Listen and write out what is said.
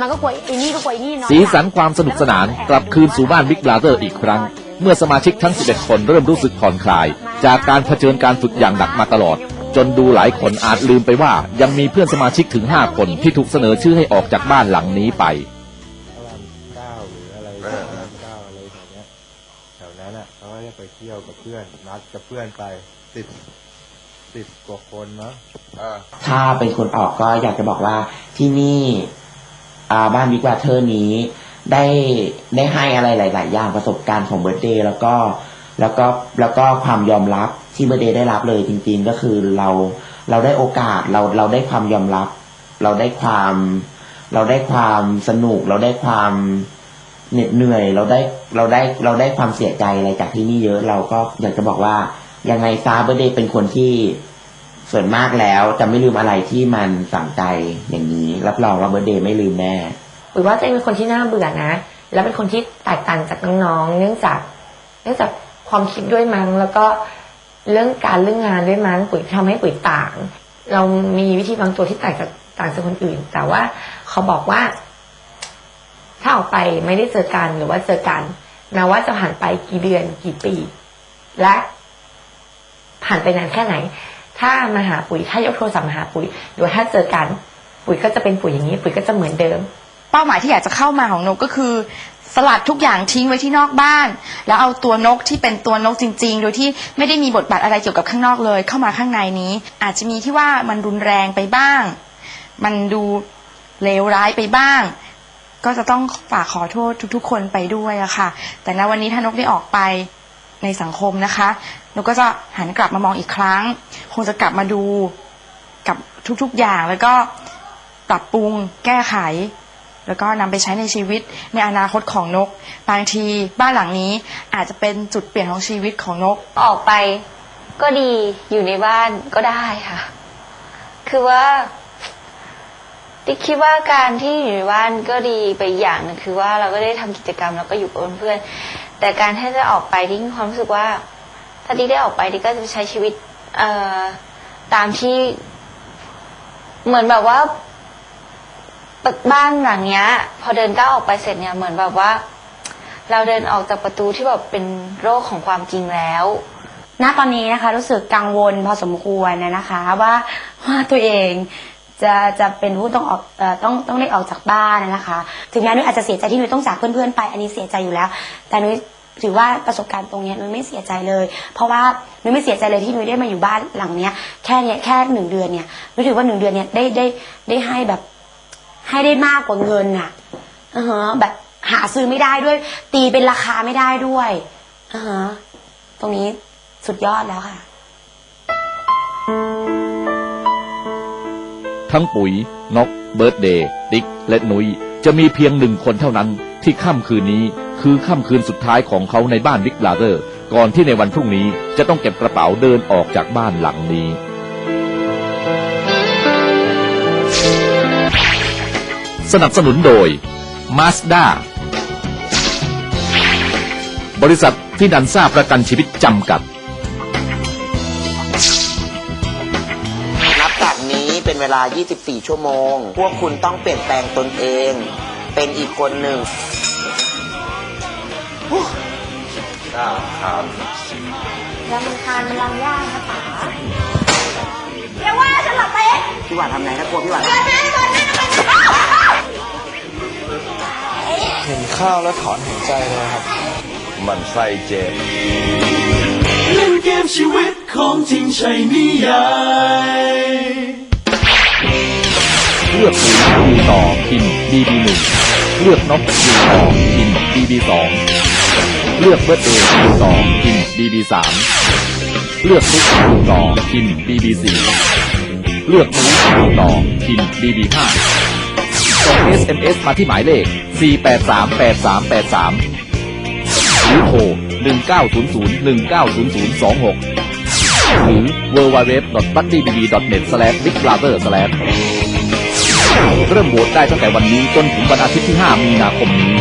มันก็กลัวไอ้นี่ก็กลัวไอ้นี่เนาะสีสันความสนุกสนานกลับคืนสู่บ้านบิ๊กบราเ h อร์อีกครั้ง เมื่อสมาชิกทั้ง 11 คนเริ่มรู้สึกผ่อนคลาย จากการเผชิญการฝึกอย่างหนักมาตลอด จนดูหลายคนอาจลืมไปว่า ยังมีเพื่อนสมาชิกถึง 5 คนที่ถูกเสนอชื่อให้ออกจากบ้านหลังนี้ไป พระรามเก้าหรืออะไรพระรามเก้าอะไรแถวเนี้ยแถวนั้นอะเขาก็จะไปเที่ยวกับเพื่อนนัดกับเพื่อนไปสิบสิบกว่าคนเนาะ ถ้าเป็นคนออกก็อยากจะบอกว่าที่นี่อ่า บ้านวิกวาเทอร์นี้ ได้ได้ให้อะไรหลาย ๆ อย่างประสบการณ์ของเบิร์ดเดย์แล้วก็แล้วก็แล้วก็ความยอมรับที่เบิร์ดเดย์ได้รับเลยจริง ๆ ก็คือเราเราได้โอกาสเราเราได้ความยอมรับ เราได้ความ เราได้ความสนุก เราได้ความเหน็ดเหนื่อย เราได้เราได้เราได้ความเสียใจอะไรจากที่นี่เยอะ เราก็อยากจะบอกว่ายังไงซาเบิร์ดเดย์เป็นคนที่ ส่วนมากแล้วจะไม่ลืมอะไรที่มันสั่งใจอย่างนี้ รับรองว่าเบอร์เดย์ไม่ลืมแน่หรือว่าตัวเองเป็นคนที่น่าเบื่อนะ แล้วเป็นคนที่แตกต่างจากน้องๆ เนื่องจาก เนื่องจากความคิดด้วยมั้ง แล้วก็เรื่องการเรื่องงานด้วยมั้งปุ๋ยทำให้ปุ๋ยต่าง เรามีวิธีบางตัวที่แตกจากต่างจากคนอื่น แต่ว่าเขาบอกว่า ถ้าออกไปไม่ได้เจอกันหรือว่าเจอกันแม้ว่าจะผ่านไปกี่เดือนกี่ปี และผ่านไปนานแค่ไหน ถ้ามาหาปุ๋ยถ้ายกโทรศัพท์มาหาปุ๋ยหรือถ้าเจอกันปุ๋ยก็จะเป็นปุ๋ยอย่างนี้ ปุ๋ยก็จะเหมือนเดิม เป้าหมายที่อยากจะเข้ามาของนกก็คือ สลัดทุกอย่างทิ้งไว้ที่นอกบ้าน แล้วเอาตัวนกที่เป็นตัวนกจริง ๆ โดยที่ไม่ได้มีบทบาทอะไรเกี่ยวกับข้างนอกเลย เข้ามาข้างในนี้ อาจจะมีที่ว่ามันรุนแรงไปบ้าง มันดูเลวร้ายไปบ้าง ก็จะต้องฝากขอโทษทุก ๆ คนไปด้วยอะค่ะ แต่ณวันนี้ถ้านกได้ออกไป ในสังคมนะคะนกก็จะหันกลับมามองอีกครั้ง คงจะกลับมาดูกับทุกๆอย่างแล้วก็ปรับปรุงแก้ไข แล้วก็นำไปใช้ในชีวิตในอนาคตของนก บางทีบ้านหลังนี้อาจจะเป็นจุดเปลี่ยนของชีวิตของนก ออกไปก็ดีอยู่ในบ้านก็ได้ค่ะ คือว่าติ๊กคิดว่าการที่อยู่ในบ้านก็ดีไปอย่างหนึงคือว่าเราก็ได้ทำกิจกรรมแล้วก็อยู่กับเพื่อน แต่การที่จะออกไปติ๊กมีความรู้สึกว่า ถ้าติ๊กได้ออกไปติ๊กก็จะใช้ชีวิต เอ่อตามที่ เหมือนแบบว่าบ้านหลังเนี้ย พอเดินก้าวออกไปเสร็จเนี่ยเหมือนแบบว่า เราเดินออกจากประตูที่แบบเป็นโรคของความจริงแล้วณตอนนี้นะคะ รู้สึกกังวลพอสมควรนะคะ ว่าว่าตัวเอง จะจะเป็นผู้ต้องออกเอ่อต้องต้องได้ออกจากบ้านนะคะ ถึงแม้นุ้ยอาจจะเสียใจที่นุ้ยต้องจากเพื่อนๆไป อันนี้เสียใจอยู่แล้ว แต่นุ้ยถือว่าประสบการณ์ตรงเนี้ยนุ้ยไม่เสียใจเลย เพราะว่านุ้ยไม่เสียใจเลยที่นุ้ยได้มาอยู่บ้านหลังเนี้ยแค่เนี้ยแค่หนึ่งเดือนเนี่ยนุ้ยถือว่าหนึ่งเดือนเนี่ยได้ได้ได้ให้แบบให้ได้มากกว่าเงินอะอือฮะแบบหาซื้อไม่ได้ด้วย ตีเป็นราคาไม่ได้ด้วยอือฮะตรงนี้สุดยอดแล้วค่ะ ทั้งปุ๋ยนก เบิร์ดเดย์ติ๊ก และนุย จะมีเพียงหนึ่งคนเท่านั้นที่ค่ำคืนนี้คือค่ำคืนสุดท้ายของเขาในบ้านบิ๊กบราเ h อร์ ก่อนที่ในวันพรุ่งนี้จะต้องเก็บกระเป๋าเดินออกจากบ้านหลังนี้ สนับสนุนโดย Mazda บริษัทฟินันซ่าประกันชีวิตจำกัด เป็นเวลา 24 ชั่วโมง พวกคุณต้องเปลี่ยนแปลงตนเอง เป็นอีกคนหนึ่งแล้วมันทานมันรังยากนะป๋าอย่าว่าฉันหรอกเต้พี่หวานทำไงนะกลัวพี่หวานเห็นข้าวแล้วถอนหายใจเลยครับ มันไส้เจ็บเล่นเกมชีวิตของจริงใช่นิยาย เลือกปุ๋ยอยู่ต่อพิมพ์ BB1 เลือกนกอยู่ต่อพิมพ์ BB2 เลือกเบิร์ดเออยู่ต่อพิมพ์ BB3 เลือกทุกอยู่ต่อพิมพ์ BB4 เลือกนุ้ยอยู่ต่อพิมพ์ BB5 ส่ง SMS มาที่หมายเลข 4838383 หรือโทร 1900 190026 หรือ www.buddybb.net/bigbrother/ เริ่มโหวตได้ตั้งแต่วันนี้จนถึงวันอาทิตย์ที่ 5 มีนาคมนี้